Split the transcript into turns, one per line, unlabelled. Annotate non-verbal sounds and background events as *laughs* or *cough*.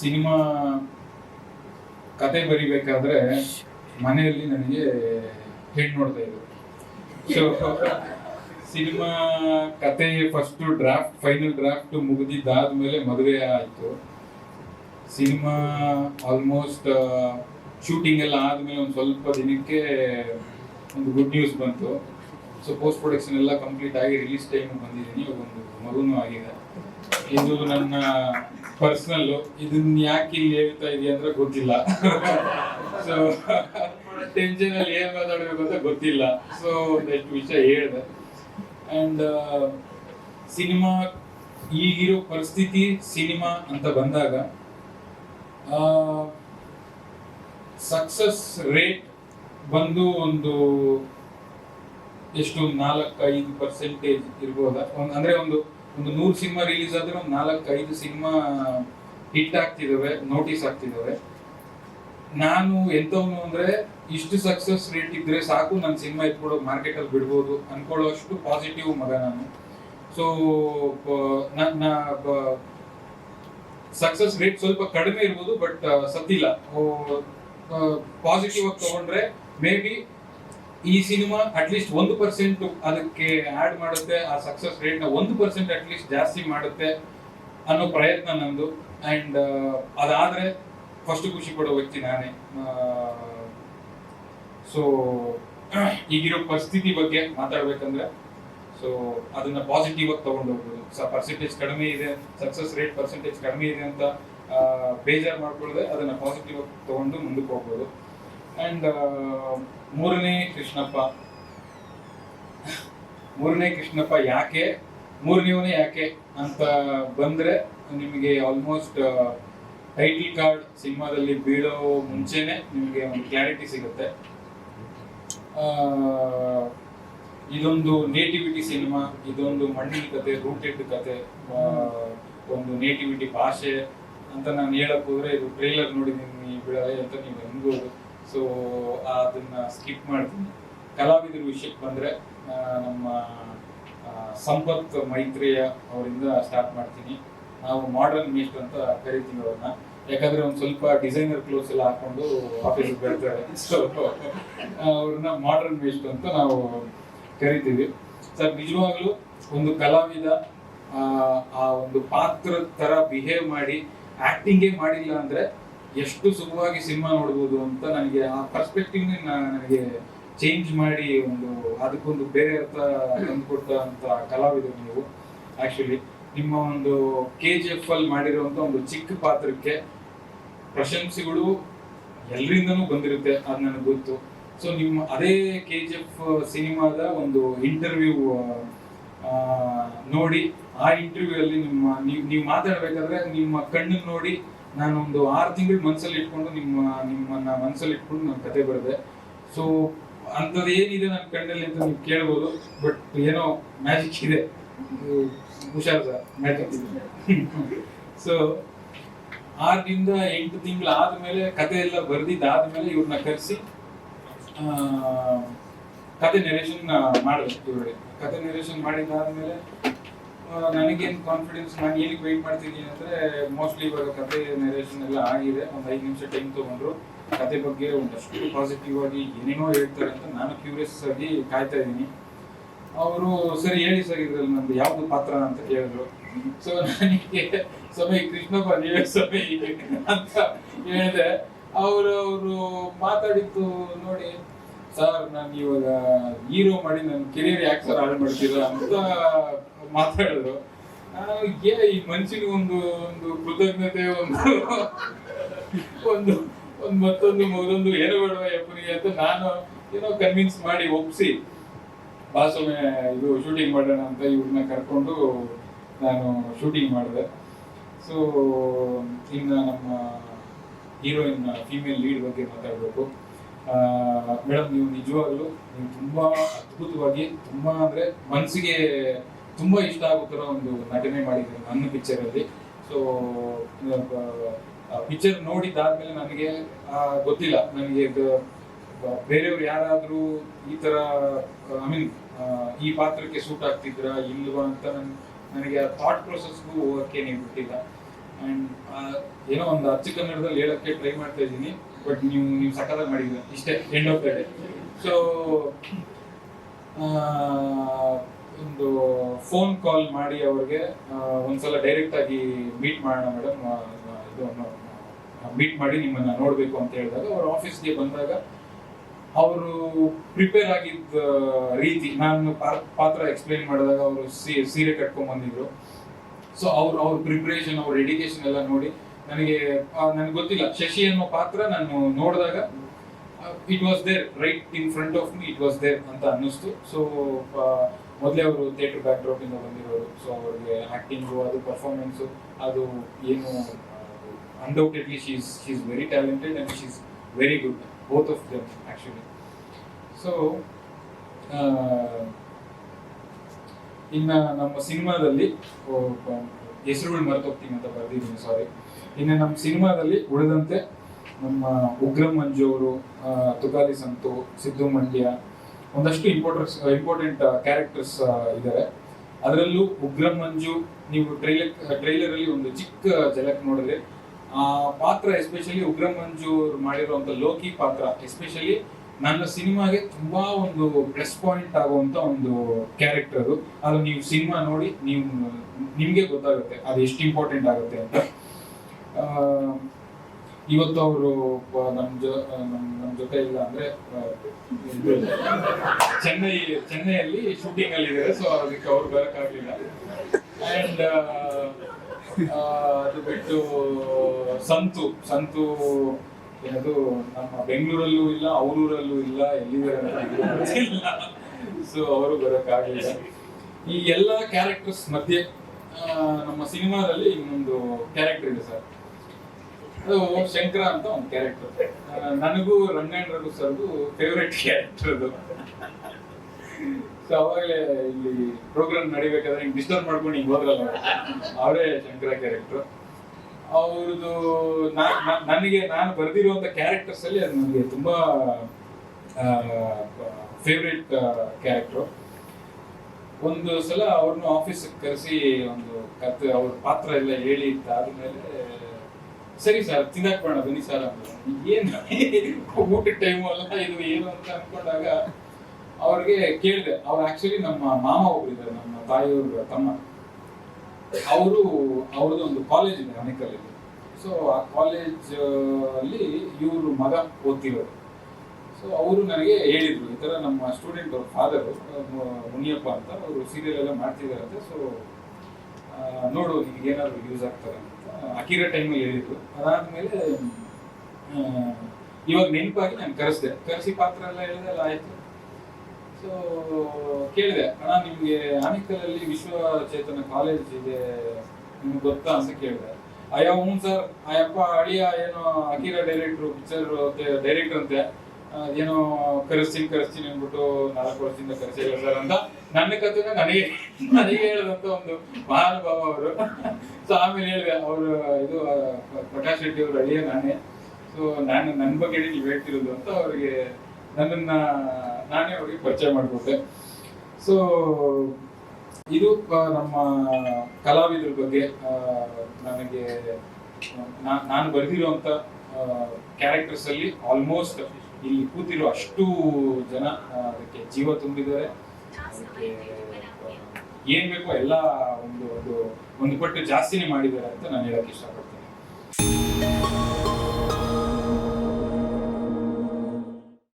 Cinema ಕತೆ ಬರಿಬೇಕಾದ್ರೆ ಮನೆಯಲ್ಲಿ ನನಗೆ ಹೆಣ್ಣು ನೋಡ್ತಾ ಇದ್ರು. ಸೊ ಸಿನಿಮಾ ಕತೆ ಫಸ್ಟ್ ಡ್ರಾಫ್ಟ್ ಫೈನಲ್ ಡ್ರಾಫ್ಟ್ ಮುಗಿದಿದ್ದಾದ್ಮೇಲೆ ಮದುವೆ ಆಯ್ತು. ಸಿನಿಮಾ ಆಲ್ಮೋಸ್ಟ್ ಶೂಟಿಂಗ್ ಎಲ್ಲ ಆದ್ಮೇಲೆ ಒಂದು ಸ್ವಲ್ಪ ದಿನಕ್ಕೆ ಒಂದು ಗುಡ್ ನ್ಯೂಸ್ ಬಂತು. ಸೊ ಪೋಸ್ಟ್ ಪ್ರೊಡಕ್ಷನ್ ಎಲ್ಲ ಕಂಪ್ಲೀಟ್ ಆಗಿ ರಿಲೀಸ್ ಟೈಮ್ ಬಂದಿದ್ದೀನಿ. ಒಂದು ಮಗುನೂ ಆಗಿದೆ. ಇದು ನನ್ನ ಪರ್ಸನಲ್ ಇದನ್ನ ಯಾಕೆ ಇಲ್ಲಿ ಹೇಳ್ತಾ ಇದೆಯಾ ಅಂದ್ರೆ ಗೊತ್ತಿಲ್ಲ. ಸೊ ಟೆನ್ಷನ್ ಅಲ್ಲಿ ಏನ್ ಮಾತಾಡ್ಬೇಕು ಅಂತ ಗೊತ್ತಿಲ್ಲ. ಸೊ ಒಂದಷ್ಟು ವಿಷಯ ಹೇಳಿದೆ. ಅಂಡ್ ಸಿನಿಮಾ ಈಗಿರೋ ಪರಿಸ್ಥಿತಿ ಸಿನಿಮಾ ಅಂತ ಬಂದಾಗ ಸಕ್ಸಸ್ ರೇಟ್ ಬಂದು ಒಂದು ಎಷ್ಟು ನಾಲ್ಕೈದು ಪರ್ಸೆಂಟೇಜ್ ಇರ್ಬೋದಾ? ಒಂದು, ಅಂದ್ರೆ ಒಂದು ಒಂದು ನೂರು ಸಿನಿಮಾ ರಿಲೀಸ್ ಆದ್ರೆ ಒಂದು ಐದು ಸಿನಿಮಾ ಹಿಟ್ ಆಗ್ತಿದಾವೆ ನೋಟಿಸ್ ಆಗ್ತಿದಾವೆ. ನಾನು ಎಂತವನು ಅಂದ್ರೆ ಇಷ್ಟು ಸಕ್ಸಸ್ ರೇಟ್ ಇದ್ರೆ ಸಾಕು ನನ್ನ ಸಿನಿಮಾ ಇಟ್ಕೊಳ್ಳೋ ಮಾರ್ಕೆಟ್ ಅಲ್ಲಿ ಬಿಡ್ಬೋದು ಅನ್ಕೊಳ್ಳೋಷ್ಟು ಪಾಸಿಟಿವ್ ಮಗ ನಾನು. ಸೊ ನನ್ನ ಸಕ್ಸಸ್ ರೇಟ್ ಸ್ವಲ್ಪ ಕಡಿಮೆ ಇರ್ಬೋದು ಬಟ್ ಸತ್ತಿಲ್ಲ ಪಾಸಿಟಿವ್ ಆಗಿ ತಗೊಂಡ್ರೆ ಮೇ ಬಿ ಈ ಸಿನಿಮಾ ಅಟ್ಲೀಸ್ಟ್ ಒಂದು ಪರ್ಸೆಂಟ್ ಅದಕ್ಕೆ ಆಡ್ ಮಾಡುತ್ತೆ, ಆ ಸಕ್ಸಸ್ ರೇಟ್ನ ಒಂದು ಪರ್ಸೆಂಟ್ ಅಟ್ಲೀಸ್ಟ್ ಜಾಸ್ತಿ ಮಾಡುತ್ತೆ ಅನ್ನೋ ಪ್ರಯತ್ನ ನಂದು. ಅಂಡ್ ಅದಾದ್ರೆ ಫಸ್ಟ್ ಖುಷಿ ಪಡೋ ವ್ಯಕ್ತಿ ನಾನೇ. ಸೊ ಈಗಿರೋ ಪರಿಸ್ಥಿತಿ ಬಗ್ಗೆ ಮಾತಾಡ್ಬೇಕಂದ್ರೆ ಸೊ ಅದನ್ನ ಪಾಸಿಟಿವ್ ಆಗಿ ತಗೊಂಡು ಹೋಗ್ಬೋದು. ಪರ್ಸೆಂಟೇಜ್ ಕಡಿಮೆ ಇದೆ ಸಕ್ಸಸ್ ರೇಟ್ ಪರ್ಸೆಂಟೇಜ್ ಕಡಿಮೆ ಇದೆ ಅಂತ ಬೇಜಾರ್ ಮಾಡ್ಕೊಳ್ಳದೆ ಅದನ್ನ ಪಾಸಿಟಿವ್ ಆಗಿ ತಗೊಂಡು ಮುಂದಕ್ಕೆ ಹೋಗ್ಬೋದು. ಅಂಡ್ ಮೂರನೇ ಕೃಷ್ಣಪ್ಪ. ಮೂರನೇ ಕೃಷ್ಣಪ್ಪ ಯಾಕೆ? ಮೂರನೇವನೇ ಯಾಕೆ ಅಂತ ಬಂದ್ರೆ ನಿಮಗೆ ಆಲ್ಮೋಸ್ಟ್ ಟೈಟಲ್ ಕಾರ್ಡ್ ಸಿನಿಮಾದಲ್ಲಿ ಬೀಳೋ ಮುಂಚೆನೆ ನಿಮಗೆ ಒಂದು ಕ್ಲಾರಿಟಿ ಸಿಗುತ್ತೆ. ಇದೊಂದು ನೇಟಿವಿಟಿ ಸಿನಿಮಾ, ಇದೊಂದು ಮಣ್ಣಿನ ಕತೆ ರೂಟೆಡ್ ಕತೆ ಒಂದು ನೇಟಿವಿಟಿ ಭಾಷೆ ಅಂತ ನಾನು ಹೇಳಕ್ ಹೋದ್ರೆ ಇದು ಟ್ರೈಲರ್ ನೋಡಿದೀನಿ ಬೀಳ ಅಂತ ನೀವು ಅನ್ಬೋದು ಸೊ ಅದನ್ನ ಸ್ಕಿಪ್ ಮಾಡ್ತೀನಿ. ಕಲಾವಿದರ ವಿಷಯಕ್ಕೆ ಬಂದ್ರೆ ನಮ್ಮ ಸಂಪತ್ ಮೈತ್ರೇಯ ಅವರಿಂದ ಸ್ಟಾರ್ಟ್ ಮಾಡ್ತೀನಿ. ನಾವು ಮಾಡರ್ನ್ ಮೇಸ್ಟ್ ಅಂತ ಕರಿತೀವಿ ಅವ್ರನ್ನ. ಯಾಕಂದ್ರೆ ಒಂದು ಸ್ವಲ್ಪ ಡಿಸೈನರ್ ಕ್ಲೋತ್ಸ್ ಎಲ್ಲ ಹಾಕೊಂಡು ಆಫೀಸಿಗೆ ಬರ್ತಾರೆ. ಸೊ ಅವ್ರನ್ನ ಮಾಡರ್ನ್ ಮೇಸ್ಟ್ ಅಂತ ನಾವು ಕರಿತೀವಿ. ಸರ್ ನಿಜವಾಗ್ಲೂ ಒಂದು ಕಲಾವಿದ ಆ, ಒಂದು ಪಾತ್ರ ತರ ಬಿಹೇವ್ ಮಾಡಿ ಆಕ್ಟಿಂಗೇ ಮಾಡಿಲ್ಲ ಅಂದ್ರೆ ಎಷ್ಟು ಸುಲಭವಾಗಿ ಸಿನಿಮಾ ನೋಡ್ಬೋದು ಅಂತ ನನಗೆ ಆ ಪರ್ಸ್ಪೆಕ್ಟಿವ್ ನನಗೆ ಚೇಂಜ್ ಮಾಡಿ ಒಂದು ಅದಕ್ಕೊಂದು ಬೇರೆ ಅರ್ಥ ತಂದುಕೊಟ್ಟ ಅಂತ ಕಲಾವಿದರು ನೀವು. ಆಕ್ಚುಲಿ ನಿಮ್ಮ ಒಂದು ಕೆ ಜಿ ಎಫ್ ಅಲ್ಲಿ ಮಾಡಿರುವಂತ ಒಂದು ಚಿಕ್ಕ ಪಾತ್ರಕ್ಕೆ ಪ್ರಶಂಸೆಗಳು ಎಲ್ರಿಂದನೂ ಬಂದಿರುತ್ತೆ ಅದು ನನಗೆ ಗೊತ್ತು. ಸೊ ನಿಮ್ಮ ಅದೇ ಕೆ ಜಿ ಎಫ್ ಸಿನಿಮಾದ ಒಂದು ಇಂಟರ್ವ್ಯೂ ನೋಡಿ ಆ ಇಂಟರ್ವ್ಯೂ ಅಲ್ಲಿ ನಿಮ್ಮ ನೀವು ನೀವು ಮಾತಾಡ್ಬೇಕಾದ್ರೆ ನಿಮ್ಮ ಕಣ್ಣನ್ನು ನೋಡಿ ನಾನು ಒಂದು ಆರು ತಿಂಗಳು ಮನ್ಸಲ್ಲಿ ಇಟ್ಕೊಂಡು ನಿಮ್ಮ, ನಿಮ್ಮನ್ನ ಮನ್ಸಲ್ಲಿ ಇಟ್ಕೊಂಡು ನಾನು ಕತೆ ಬರೆದೆ. ಸೊ ಅಂಥದ್ದು ಏನಿದೆ ನನ್ನ ಕಣ್ಣಲ್ಲಿ ಅಂತ ನೀವು ಕೇಳ್ಬೋದು ಬಟ್ ಏನೋ ಮ್ಯಾಜಿಕ್ ಇದೆ. ಹುಷಾರ್ ಸರ್ ಮ್ಯಾಜಿಕ್ ಸೊ *laughs* ಆರರಿಂದ ಎಂಟು ತಿಂಗಳು ಆದಮೇಲೆ ಕತೆ ಎಲ್ಲ ಬರೆದಿದ್ದಾದ್ಮೇಲೆ ಇವ್ರನ್ನ ಕರೆಸಿ ಕತೆ ನೆರೇಷನ್ ಮಾಡಿದ್ರು ಇವ್ರಿಗೆ. ಕತೆ ನೆರೇಷನ್ ಮಾಡಿದ್ದಾದ್ಮೇಲೆ ನನಗೇನು ಕಾನ್ಫಿಡೆನ್ಸ್ ನಾನು ಏನಕ್ಕೆ ವೆಯ್ಟ್ ಮಾಡ್ತಿದ್ದೀನಿ ಅಂದರೆ ಮೋಸ್ಟ್ಲಿ ಇವಾಗ ಕತೆ ನೆರೇಷನ್ ಎಲ್ಲ ಆಗಿದೆ. ಒಂದು ಐದು ನಿಮಿಷ ಟೈಮ್ ತಗೊಂಡ್ರು. ಕತೆ ಬಗ್ಗೆ ಒಂದಷ್ಟು ಪಾಸಿಟಿವ್ ಆಗಿ ಏನೇನೋ ಹೇಳ್ತಾರೆ ಅಂತ ನಾನು ಕ್ಯೂರಿಯಸ್ ಆಗಿ ಕಾಯ್ತಾ ಇದ್ದೀನಿ. ಅವರು, ಸರಿ, ಹೇಳಿ ಸರ್, ಇದ್ರಲ್ಲಿ ನಂದು ಯಾವ್ದು ಪಾತ್ರ ಅಂತ ಕೇಳಿದ್ರು. ಸೊ ನನಗೆ ಸಮಯ ಕೃಷ್ಣಪ್ಪ ನೀವೇ ಸಮಯ ಅಂತ ಹೇಳಿದೆ. ಅವರು ಅವರು ಮಾತಾಡಿದ್ದು ನೋಡಿ, ಸರ್, ನಾನು ಇವಾಗ ಹೀರೋ ಮಾಡಿ ನನ್ನ ಕೆರಿಯರ್ ಯಾಕೆ ಸರ್ ಹಾಳು ಮಾಡ್ತೀರಾ? ಅಂತ ಮಾತಾಡಿದ್ರು. ಈ ಮನುಷ್ಯನಿಗೆ ಒಂದು ಒಂದು ಕೃತಜ್ಞತೆ ಒಂದು ಒಂದು ಒಂದು ಮತ್ತೊಂದು ಮಗದೊಂದು ಏನೋ ಬೇಡವ ಯಪ್ಪನಿಗೆ ಅಂತ ನಾನು ಏನೋ ಕನ್ವಿನ್ಸ್ ಮಾಡಿ ಒಪ್ಸಿ. ಬಾಸೊಮ್ಮೆ ಇದು ಶೂಟಿಂಗ್ ಮಾಡೋಣ ಅಂತ ಇವ್ರನ್ನ ಕರ್ಕೊಂಡು ನಾನು ಶೂಟಿಂಗ್ ಮಾಡಿದೆ. ಸೊ ಇನ್ನು ನಮ್ಮ ಹೀರೋಯಿನ್ ಫೀಮೇಲ್ ಲೀಡ್ ಬಗ್ಗೆ ಮಾತಾಡಬೇಕು. ಮೇಡಮ್, ನೀವು ನಿಜವಾಗ್ಲೂ, ನೀವು ತುಂಬಾ ಅದ್ಭುತವಾಗಿ, ತುಂಬ ಅಂದರೆ ಮನಸ್ಸಿಗೆ ತುಂಬಾ ಇಷ್ಟ ಆಗೋ ಥರ ಒಂದು ನಟನೆ ಮಾಡಿದ್ರು ನನ್ನ ಪಿಕ್ಚರ್ ಅಲ್ಲಿ. ಸೊ ಪಿಕ್ಚರ್ ನೋಡಿದ್ದಾದ್ಮೇಲೆ ನನಗೆ ಗೊತ್ತಿಲ್ಲ. ನನಗೆ ಬೇರೆಯವ್ರು ಯಾರಾದರೂ ಈ ತರ ಐ ಮೀನ್ ಈ ಪಾತ್ರಕ್ಕೆ ಸೂಟ್ ಆಗ್ತಿದ್ರ, ಇಲ್ವಾ ಅಂತ ನನ್, ನನಗೆ ಆ ಥಾಟ್ ಪ್ರೊಸೆಸ್ಗೂ ಹೋಗಕ್ಕೆ ನೀವು ಬಿಟ್ಟಿಲ್ಲ. ಅಂಡ್ ಏನೋ ಒಂದು ಅಚ್ಚು ಕನ್ನಡದಲ್ಲಿ ಹೇಳಕ್ಕೆ ಟ್ರೈ ಮಾಡ್ತಾ ಇದ್ದೀನಿ. ಬಟ್ ನೀವು ನೀವು ಸಕಲಾಗಿ ಮಾಡಿದ್ದೀರ. ಇಷ್ಟೇ end of the day so ಒಂದು ಫೋನ್ ಕಾಲ್ ಮಾಡಿ ಅವ್ರಿಗೆ ಒಂದ್ಸಲ ಡೈರೆಕ್ಟ್ ಆಗಿ ಮೀಟ್ ಮಾಡೋಣ ಮೇಡಮ್ ಮೀಟ್ ಮಾಡಿ ನಿಮ್ಮನ್ನ ನೋಡಬೇಕು ಅಂತ ಹೇಳಿದಾಗ ಅವ್ರ ಆಫೀಸ್ಗೆ ಬಂದಾಗ ಅವರು ಪ್ರಿಪೇರ್ ಆಗಿದ್ದ ರೀತಿ, ನಾನು ಪಾತ್ರ ಎಕ್ಸ್ಪ್ಲೈನ್ ಮಾಡಿದಾಗ ಅವರು ಸೀರೆ ಕಟ್ಕೊಂಡ್ ಬಂದಿದ್ರು. ಸೊ ಅವ್ರ ಅವ್ರ ಪ್ರಿಪ್ರೇಷನ್ ಅವ್ರ ಎಡಿಕೇಶನ್ ಎಲ್ಲ ನೋಡಿ ನನಗೆ ನನಗೆ ಗೊತ್ತಿಲ್ಲ, ಶಶಿ ಅನ್ನೋ ಪಾತ್ರ ನಾನು ನೋಡಿದಾಗ it was there right in front of me it was there ಅಂತ ಅನ್ನಿಸ್ತು. ಸೊ ಮೊದಲೇ ಅವರು ಥಿಯೇಟರ್ ಬ್ಯಾಕ್ ಡ್ರಾಪ್ ಇಂದ ಬಂದಿರೋರು. ಸೊ ಅವ್ರಿಗೆ ಆಕ್ಟಿಂಗು ಅದು ಪರ್ಫಾರ್ಮೆನ್ಸು ಅದು ಏನು undoubtedly she's she's very talented and she's very good both of them actually so ಇನ್ನು ನಮ್ಮ ಸಿನಿಮಾದಲ್ಲಿ ಹೆಸರುಗಳು ಮರೆತೋಗ್ತೀನಿ ಅಂತ ಬರ್ದಿದ್ದೀನಿ ಸಾರಿ ಇನ್ನು ನಮ್ಮ ಸಿನಿಮಾದಲ್ಲಿ ಉಳಿದಂತೆ ನಮ್ಮ ಉಗ್ರಂ ಮಂಜು ಅವರು ತುಕಾಲಿ ಸಂತು, ಸಿದ್ದು ಮಂಡ್ಯ ಒಂದಷ್ಟು ಇಂಪಾರ್ಟೆಂಟ್ಸ್ ಇಂಪಾರ್ಟೆಂಟ್ ಕ್ಯಾರೆಕ್ಟರ್ಸ್ ಇದ್ದಾರೆ ಅದರಲ್ಲೂ ಉಗ್ರ ಮಂಜು, ನೀವು ಟ್ರೈಲರ್ ಟ್ರೈಲರ್ ಅಲ್ಲಿ ಒಂದು ಚಿಕ್ಕ ಜಲಕ್ ನೋಡಿದ್ರೆ, ಆ, ಪಾತ್ರ ಎಸ್ಪೆಷಲಿ ಉಗ್ರ ಮಂಜು ಮಾಡಿರುವಂತ ಲೋಕಿ ಪಾತ್ರ ಎಸ್ಪೆಷಲಿ ನನ್ನ ಸಿನಿಮಾಗೆ ತುಂಬಾ ಒಂದು ಪ್ಲಸ್ ಪಾಯಿಂಟ್ ಆಗುವಂತ ಒಂದು ಕ್ಯಾರೆಕ್ಟರ್ ಅದು. ಅದು ನೀವು ಸಿನಿಮಾ ನೋಡಿ, ನೀವು, ನಿಮ್ಗೆ ಗೊತ್ತಾಗುತ್ತೆ ಅದು ಎಷ್ಟು ಇಂಪಾರ್ಟೆಂಟ್ ಆಗುತ್ತೆ ಅಂತ. ಇವತ್ತು ಅವರು ನಮ್ ಜೊ ನಮ್ ಜೊತೆ ಇಲ್ಲ ಅಂದ್ರೆ ಚೆನ್ನೈ, ಚೆನ್ನೈಯಲ್ಲಿ ಶೂಟಿಂಗ್ ಅಲ್ಲಿ ಇದ್ದಾರೆ ಸೊ ಅದಕ್ಕೆ ಅವ್ರು ಬರಕ್ಕಾಗ್ಲಿಲ್ಲ. ಅಂಡ್ ಅದು ಬಿಟ್ಟು ಸಂತು ಸಂತು ಏನದು, ನಮ್ಮ ಬೆಂಗಳೂರಲ್ಲೂ ಇಲ್ಲ, ಅವರೂರಲ್ಲೂ ಇಲ್ಲ, ಎಲ್ಲಿದ್ದಾರೆ ಸೊ ಅವರು ಬರೋಕ್ಕಾಗಲಿಲ್ಲ. ಈ ಎಲ್ಲ ಕ್ಯಾರೆಕ್ಟರ್ಸ್ ಮಧ್ಯೆ ನಮ್ಮ ಸಿನಿಮಾದಲ್ಲಿ ಇನ್ನೊಂದು ಕ್ಯಾರೆಕ್ಟರ್ ಇದೆ ಸರ್. ಅದು ಶಂಕರ ಅಂತ ಒಂದು ಕ್ಯಾರೆಕ್ಟರ್ ನನಗೂ ರಂಗಾಯಣ ಸರ್ಗು ಫೇವ್ರೆಟ್ ಕ್ಯಾರೆಕ್ಟರ್ ಅದು. ಸೊ ಅವಾಗಲೇ ಇಲ್ಲಿ ಪ್ರೋಗ್ರಾಮ್ ನಡಿಬೇಕಾದ್ರೆ ಹಿಂಗ್ ಡಿಸ್ಟರ್ಬ್ ಮಾಡ್ಕೊಂಡು ಹಿಂಗೆ ಹೋದ್ರಲ್ಲ. ಅವರೇ ಶಂಕರ ಕ್ಯಾರೆಕ್ಟರ್ ಅವ್ರದ್ದು ನನಗೆ ನಾನು ಬರೆದಿರುವಂಥ ಕ್ಯಾರೆಕ್ಟರ್ಸ್ ಅಲ್ಲಿ ಅದು ನನಗೆ ತುಂಬಾ ಫೇವ್ರೆಟ್ ಕ್ಯಾರೆಕ್ಟರ್ ಒಂದು ಸಲ ಅವ್ರನ್ನ ಆಫೀಸಿಗೆ ಕರೆಸಿ ಒಂದು ಕತೆ ಅವ್ರ ಪಾತ್ರ ಎಲ್ಲ ಹೇಳಿ ಆದ್ಮೇಲೆ ಸರಿ ಸರ್, ತಿನ್ನಕ್ ಬೇಡ, ಬನ್ನಿ ಸರ್ ಏನ್ ಊಟ ಟೈಮು ಅಲ್ಲ, ಇದು ಏನು ಅಂತ ಅನ್ಕೊಂಡಾಗ ಅವ್ರಿಗೆ ಕೇಳಿದೆ. ಅವ್ರು ಆಕ್ಚುಲಿ ನಮ್ಮ ಮಾಮ ಒಬ್ರು ನಮ್ಮ ತಾಯಿಯವ್ರ, ತಮ್ಮ. ಅವರು, ಅವ್ರದ್ದು ಒಂದು ಕಾಲೇಜ್ ಇದೆ, ಅನೇಕಲ್ಲಿ. ಸೊ ಆ ಕಾಲೇಜ್ ಅಲ್ಲಿ ಇವರು ಮಗ ಓದ್ತಿರೋರು ಸೊ ಅವರು ನನಗೆ ಹೇಳಿದ್ರು, ಈ ಥರ ನಮ್ಮ ಸ್ಟೂಡೆಂಟ್ ಅವ್ರ ಫಾದರ್ ಮುನಿಯಪ್ಪ ಅಂತ, ಅವರು ಸೀರಿಯಲ್ ಎಲ್ಲ ಮಾಡ್ತಿದಾರಂತೆ ಸೊ ನೋಡು ನಿಮಗೆ ಏನಾದ್ರು ಯೂಸ್ ಆಗ್ತದೆ ಅಂತ. ಅಕಿರೋ ಟೈಮಲ್ಲಿ ಹೇಳಿದ್ರು. ಅದಾದ್ಮೇಲೆ ಇವಾಗ ನೆನಪಾಗಿ ನಾನು ಕರೆಸಿದೆ. ಕರೆಸಿ ಪಾತ್ರ ಎಲ್ಲ ಹೇಳಿದೆ, ಎಲ್ಲ ಆಯ್ತು. ಸೊ ಕೇಳಿದೆ, ಅಣ್ಣ, ನಿಮ್ಗೆ ಆನಿಕಲಲ್ಲಿ ವಿಶ್ವ ಚೇತನ ಕಾಲೇಜ್ ಇದೆ, ನಿಮ್ಗೆ ಗೊತ್ತಾ ಅಂತ ಕೇಳಿದೆ. ಅಯ್ಯೋ, ಹ್ಞೂ ಸರ್. ಅಯ್ಯಪ್ಪ, ಅಳಿಯ, ಏನೋ ಅಕಿರ ಡೈರೆಕ್ಟ್ರು ಪಿಕ್ಚರ್ ಡೈರೆಕ್ಟರ್ ಅಂತೆ. ಏನೋ ಕರೆಸ್ತೀನಿ ಕರೆಸ್ತೀನಿ ಅಂದ್ಬಿಟ್ಟು ನಾಲ್ಕು ವರ್ಷದಿಂದ ಕರೆಸಿಲ್ಲ ಸರ್ ಅಂತ. ನನ್ನ ಕಥೆನ ನನಗೆ ನನಗೆ ಹೇಳಿದಂತ ಒಂದು ಮಹಾನುಭಾವ ಅವರು. ಸೊ ಆಮೇಲೆ ಹೇಳಿದೆ, ಅವರು ಇದು ಪ್ರಕಾಶ್ ರೆಡ್ಡಿ ಅವರು ಅಳಿಯ ನಾನೇ. ಸೊ ನಾನು ನನ್ನ ಬಗ್ಗೆ ನೀವು ಹೇಳ್ತಿರೋದು ಅಂತ ಅವರಿಗೆ ನನ್ನನ್ನ, ನಾನೇ ಅವ್ರಿಗೆ ಪರಿಚಯ ಮಾಡಿಕೊಟ್ಟೆ. ಸೊ ಇದು ನಮ್ಮ ಕಲಾವಿದ್ರ ಬಗ್ಗೆ ನನಗೆ ನಾನು ಬರೆದಿರುವಂತ ಕ್ಯಾರೆಕ್ಟರ್ಸ್ ಅಲ್ಲಿ ಆಲ್ಮೋಸ್ಟ್ ಇಲ್ಲಿ ಕೂತಿರೋ ಅಷ್ಟು ಜನ ಅದಕ್ಕೆ ಜೀವ ತುಂಬಿದ್ದಾರೆ. ಅದಕ್ಕೆ ಏನ್ ಬೇಕೋ ಎಲ್ಲ ಒಂದು ಒಂದು ಒಂದು ಪಟ್ಟು ಜಾಸ್ತಿನೇ ಮಾಡಿದ್ದಾರೆ ಅಂತ ನಾನು ಹೇಳಕ್ ಇಷ್ಟಪಡ್ತೀನಿ.